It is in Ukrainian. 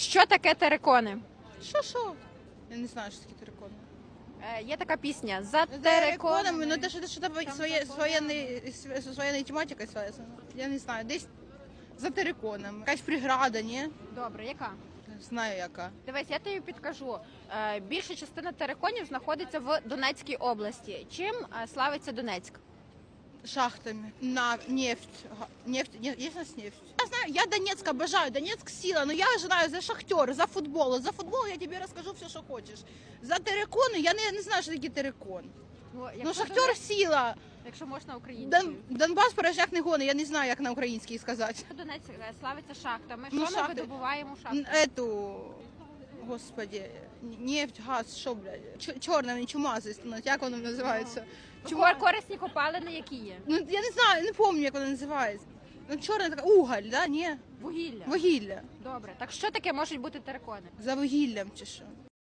Що таке терикони? Що що? Я не знаю, що таке терикони. Е, є така пісня за Териконами, териконами. ну це що там своє, з воєнної, з воєнної тематикою зв'язано. Я не знаю, десь за териконом. Якась преграда, ні? Добре, яка? Знаю яка. Дивись, я тобі підкажу. Е, більша частина териконів знаходиться в Донецькій області. Чим е, славиться Донецьк? Шахтами. На нефть. Нефть, есть у нас нефть? Я знаю, я Донецк обожаю, Донецк сила, но я знаю за шахтер, за футбол. За футбол я тебе расскажу все, что хочешь. За терикони я не, не знаю, що таке терикон. Ну, Ну шахтер сила. якщо можна українською. Дон, Донбас порожняк не гони, я не знаю, як на українській сказати. Донецьк е, славиться шахтами. Ну, Що ми шахти. видобуваємо Н- Эту, господи, нефть, газ, що, блядь, чорна чорне, чумазий становить, як воно називається? Чому корисні копалини, які є? Ну, я не знаю, не пам'ятаю, як воно називається. Ну, чорна така уголь, да, ні? Вугілля. Вугілля. Добре. Так що таке можуть бути терикони? За вугіллям чи що?